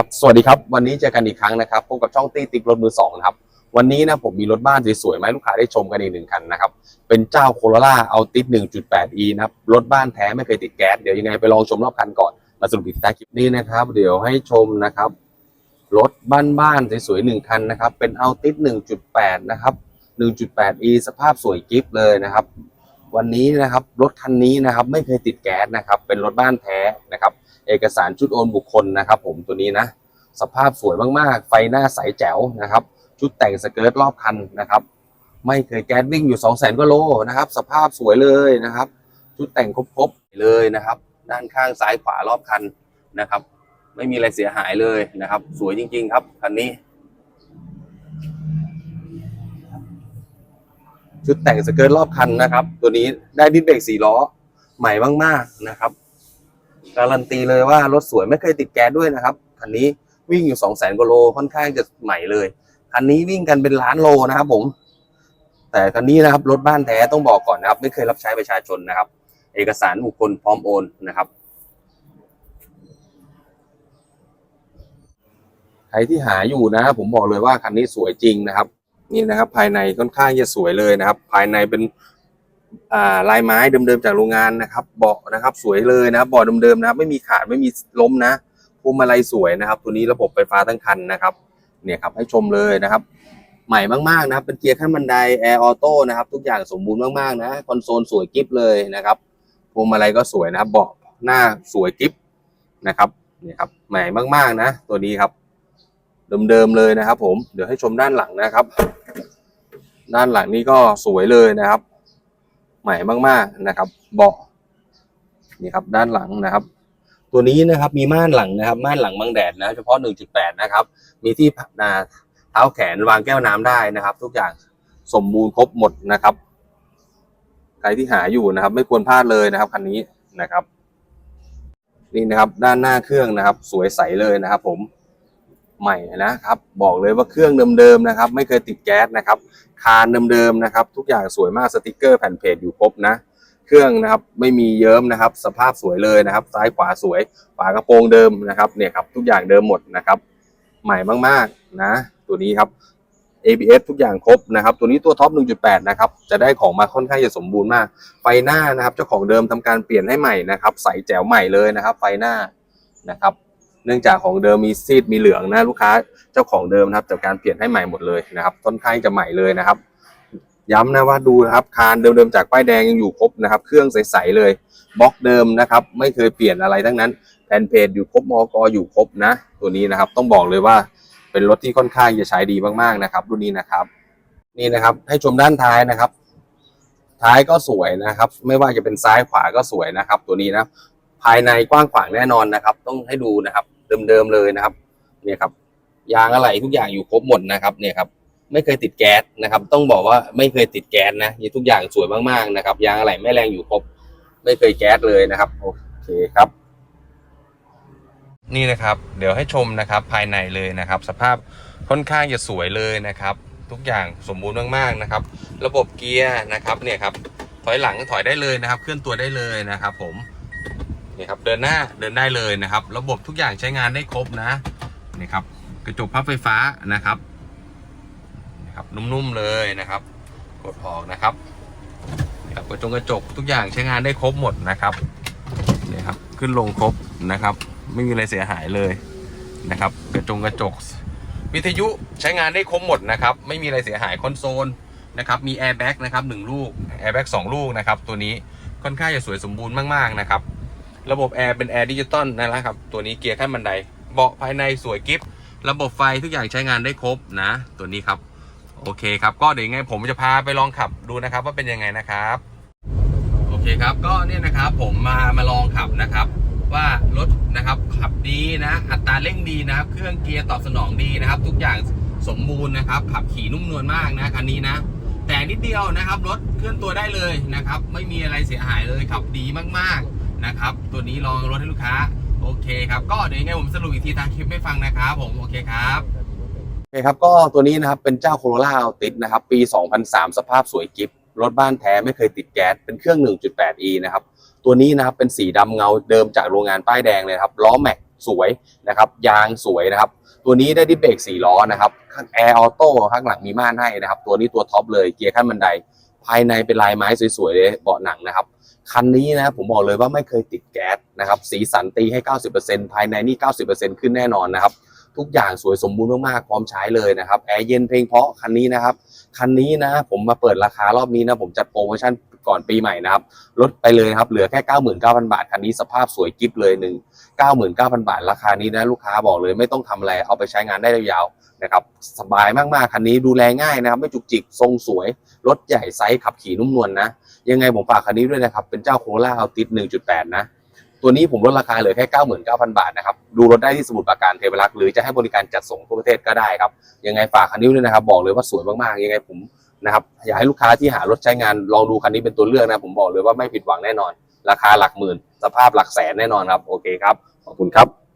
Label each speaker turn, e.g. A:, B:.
A: ครับสวัสดีครับวันนี้เจอกันอีกครั้งนะครับพบกับช่องตี้ติ๊กรถมือสองนะครับวันนี้นะผมมีรถบ้านสวยๆมาให้ลูกค้าได้ชมกันอีกหนึ่งคันนะครับเป็นเจ้าโคโรล่าเอาติด 1.8e นะครับรถบ้านแท้ไม่เคยติดแก๊สเดี๋ยวยังไงไปลองชมรอบคันก่อนมาสรุปอีกท้ายคลิปนี้นะครับ เดี๋ยวให้ชมนะครับรถบ้านๆสวยๆหนึ่งคันนะครับเป็นเอาติด 1.8 นะครับ 1.8e สภาพสวยกิฟเลยนะครับ วันนี้นะครับรถคันนี้นะครับไม่เคยติดแก๊สนะครับเป็นรถบ้านแท้นะครับ เอกสารชุดโอนบุคคลนะครับผมตัวนี้นะ สภาพสวยมากๆ ไฟหน้าใสแจ๋วนะครับ ชุดแต่งสเกิร์ตรอบคันนะครับ ไม่เคยแก๊สวิ่งอยู่2 0 0 0 0กว่าโลนะครับ สภาพสวยเลยนะครับ ชุดแต่งครบๆเลยนะครับ ด้านข้างซ้ายขวารอบคันนะครับ ไม่มีอะไรเสียหายเลยนะครับ สวยจริง ๆ ครับคันนี้ชุดแต่งสเกิร์ตรอบคันนะครับ ตัวนี้ได้ดิสเบรกสี่ล้อใหม่มากๆนะครับ การันตีเลยว่ารถสวยไม่เคยติดแก๊สด้วยนะครับคันนี้วิ่งอยู่สองแสนกว่าโลค่อนข้างจะใหม่เลยคันนี้วิ่งกันเป็นล้านโลนะครับผม แต่คันนี้นะครับรถบ้านแท้ต้องบอกก่อนนะครับ ไม่เคยรับใช้ประชาชนนะครับ เอกสารบุคคลพร้อมโอนนะครับใครที่หาอยู่นะครับผมบอกเลยว่าคันนี้สวยจริงนะครับ นี่นะครับภายในค่อนข้างจะสวยเลยนะครับ ภายในเป็น ลายไม้เดิมๆจากโรงงานนะครับ เบาะนะครับ สวยเลยนะครับเบาะเดิมๆนะครับ ไม่มีขาดไม่มีล้มนะพวงมาลัยสวยนะครับ ตัวนี้ระบบไฟฟ้าทั้งคันนะครับ เนี่ยครับให้ชมเลยนะครับ ใหม่มากๆนะครับ เป็นเกียร์ขั้นบันไดแอร์ออโต้นะครับ ทุกอย่างสมบูรณ์มากๆนะคอนโซลสวยกิฟเลยนะครับพวงมาลัยก็สวยนะครับ เบาะหน้าสวยกิฟนะครับเนี่ยครับใหม่มากๆนะ ตัวนี้ครับ เดิมๆเลยนะครับ ผมเดี๋ยวให้ชมด้านหลังนะครับ ด้านหลังนี้ก็สวยเลยนะครับ ใหม่มาก ๆนะครับเบาะนี่ครับด้านหลังนะครับ ตัวนี้นะครับมีม่านหลังนะครับม่านหลังบังแดดนะเฉพาะ 1.8 นะครับ มีที่นาเท้าแขนวางแก้วน้ำได้นะครับ ทุกอย่างสมบูรณ์ครบหมดนะครับใครที่หาอยู่นะครับ ไม่ควรพลาดเลยนะครับคันนี้นะครับ นี่นะครับด้านหน้าเครื่องนะครับ สวยใสเลยนะครับ ผม ใหม่นะครับ บอกเลยว่าเครื่องเดิมๆนะครับ ไม่เคยติดแก๊สนะครับคานเดิมๆนะครับ ทุกอย่างสวยมากสติกเกอร์แผ่นเพจอยู่ครบนะ เครื่องนะครับไม่มีเยิ้มนะครับ สภาพสวยเลยนะครับ ซ้ายขวาสวยฝากระโปรงเดิมนะครับเนี่ยครับทุกอย่างเดิมหมดนะครับใหม่มากๆนะ ตัวนี้ครับ ABS ทุกอย่างครบนะครับ ตัวนี้ตัวท็อป 1.8 นะครับ จะได้ของมาค่อนข้างจะสมบูรณ์มาก ไฟหน้านะครับ เจ้าของเดิมทำการเปลี่ยนให้ใหม่นะครับ ใสแจ๋วใหม่เลยนะครับ ไฟหน้านะครับ เนื่องจากของเดิมมีซีดมีเหลืองนะลูกค้าเจ้าของเดิมนะครับจากการเปลี่ยนให้ใหม่หมดเลยนะครับค่อนข้างจะใหม่เลยนะครับ ย้ำนะว่าดูนะครับคานเดิมๆจากป้ายแดงยังอยู่ครบนะครับ เครื่องใสๆเลยบล็อกเดิมนะครับ ไม่เคยเปลี่ยนอะไรทั้งนั้นแผ่นเพจอยู่ครบมอกอยู่ครบนะ ตัวนี้นะครับต้องบอกเลยว่าเป็นรถที่ค่อนข้างจะใช้ดีมากๆนะครับ รุ่นนี้นะครับ นี่นะครับให้ชมด้านท้ายนะครับ ท้ายก็สวยนะครับ ไม่ว่าจะเป็นซ้ายขวาก็สวยนะครับ ตัวนี้นะภายในกว้างขวางแน่นอนนะครับ ต้องให้ดูนะครับ เดิมๆเลยนะครับเนี่ยครับ ยางอะไหล่ทุกอย่างอยู่ครบหมดนะครับเนี่ยครับไม่เคยติดแก๊สนะครับ ต้องบอกว่าไม่เคยติดแก๊สนะทุกอย่างสวยมากๆนะครับ ยางอะไหล่ไม่แรงอยู่ครบ ไม่เคยแก๊สเลยนะครับ โอเคครับ
B: นี่นะครับ เดี๋ยวให้ชมนะครับภายในเลยนะครับ สภาพค่อนข้างจะสวยเลยนะครับ ทุกอย่างสมบูรณ์มากๆนะครับ ระบบเกียร์นะครับเนี่ยครับถอยหลังถอยได้เลยนะครับ เคลื่อนตัวได้เลยนะครับ ผม นี่ครับเดินหน้าเดินได้เลยนะครับ ระบบทุกอย่างใช้งานได้ครบนะนี่ครับกระจกพับไฟฟ้านะครับนี่ครับนุ่มๆเลยนะครับ กดออกนะครับนี่ครับกระจกกระจกทุกอย่างใช้งานได้ครบหมดนะครับนี่ครับขึ้นลงครบนะครับ ไม่มีอะไรเสียหายเลยนะครับ กระจงกระจก วิทยุใช้งานได้ครบหมดนะครับ ไม่มีอะไรเสียหายคอนโซลนะครับมีแอร์แบ็กนะครับหนึ่งลูกแอร์แบ็กสองลูกนะครับตัวนี้ค่อนข้างจะสวยสมบูรณ์มากๆนะครับ ระบบแอร์เป็นแอร์ดิจิตอลนะครับ ตัวนี้เกียร์ขั้นบันได เบาะภายในสวยกิฟระบบไฟทุกอย่างใช้งานได้ครบนะ ตัวนี้ครับ โอเคครับ ก็เดี๋ยวยังไงผมจะพาไปลองขับดูนะครับ ว่าเป็นยังไงนะครับ โอเคครับ ก็เนี่ยนะครับผมมามาลองขับนะครับ ว่ารถนะครับขับดีนะ อัตราเร่งดีนะครับ เครื่องเกียร์ตอบสนองดีนะครับ ทุกอย่างสมบูรณ์นะครับ ขับขี่นุ่มนวลมากนะคันนี้นะ แต่นิดเดียวนะครับรถเคลื่อนตัวได้เลยนะครับ ไม่มีอะไรเสียหายเลยขับดีมากๆ นะครับ ตัวนี้ลองรถให้ลูกค้า โอเคครับ ก็เดี๋ยวยังไงผมสรุปอีกทีทางคลิปให้ฟังนะครับผม โอเคครับ
A: โอเคครับ ก็ตัวนี้นะครับเป็นเจ้าโคโรล่าเอาติดนะครับ ปี 2003 สภาพสวยกิฟรถบ้านแท้ไม่เคยติดแก๊ส เป็นเครื่อง 1.8e นะครับ ตัวนี้นะครับเป็นสีดำเงาเดิมจากโรงงานป้ายแดงเลยครับ ล้อแม็กสวยนะครับ ยางสวยนะครับ ตัวนี้ได้ดิสเบรก4ล้อนะครับ ข้างแอร์ออโต้ข้างหลังมีม่านให้นะครับ ตัวนี้ตัวท็อปเลย เกียร์ขั้นบันได ภายในเป็นลายไม้สวยๆเลยเบาะหนังนะครับ คันนี้นะผมบอกเลยว่าไม่เคยติดแก๊สนะครับสีสันตีให้ 90%ภายในนี่ 90%ขึ้นแน่นอนนะครับทุกอย่างสวยสมบูรณ์มากๆพร้อมใช้เลยนะครับแอร์เย็นเพลงเพราะคันนี้นะครับคันนี้นะผมมาเปิดราคารอบนี้นะผมจัดโปรโมชั่น ก่อนปีใหม่นะครับ ลดไปเลยครับ เหลือแค่ 99,000 บาท คันนี้สภาพสวยกิฟเลยหนึ่ง99,000 บาท ราคานี้นะลูกค้าบอกเลยไม่ต้องทำอะไร เอาไปใช้งานได้ยาวๆนะครับสบายมากๆ คันนี้ดูแลง่ายนะครับ ไม่จุกจิกทรงสวย รถใหญ่ไซส์ขับขี่นุ่มนวลนะยังไงผมฝากคันนี้ด้วยนะครับ เป็นเจ้าโคโรล่าอัลติส1.8 นะ ตัวนี้ผมลดราคาเหลือแค่ 99,000 บาทนะครับ ดูรถได้ที่สมุทรปราการเทพรักษ์หรือจะให้บริการจัดส่งทั่วประเทศก็ได้ครับ ยังไงฝากคันนี้ด้วยนะครับ บอกเลยว่าสวยมากๆ ยังไงผม นะครับอยากให้ลูกค้าที่หารถใช้งานลองดูคันนี้เป็นตัวเลือกนะผมบอกเลยว่าไม่ผิดหวังแน่นอน ราคาหลักหมื่น สภาพหลักแสนแน่นอนครับ โอเคครับ ขอบคุณครับ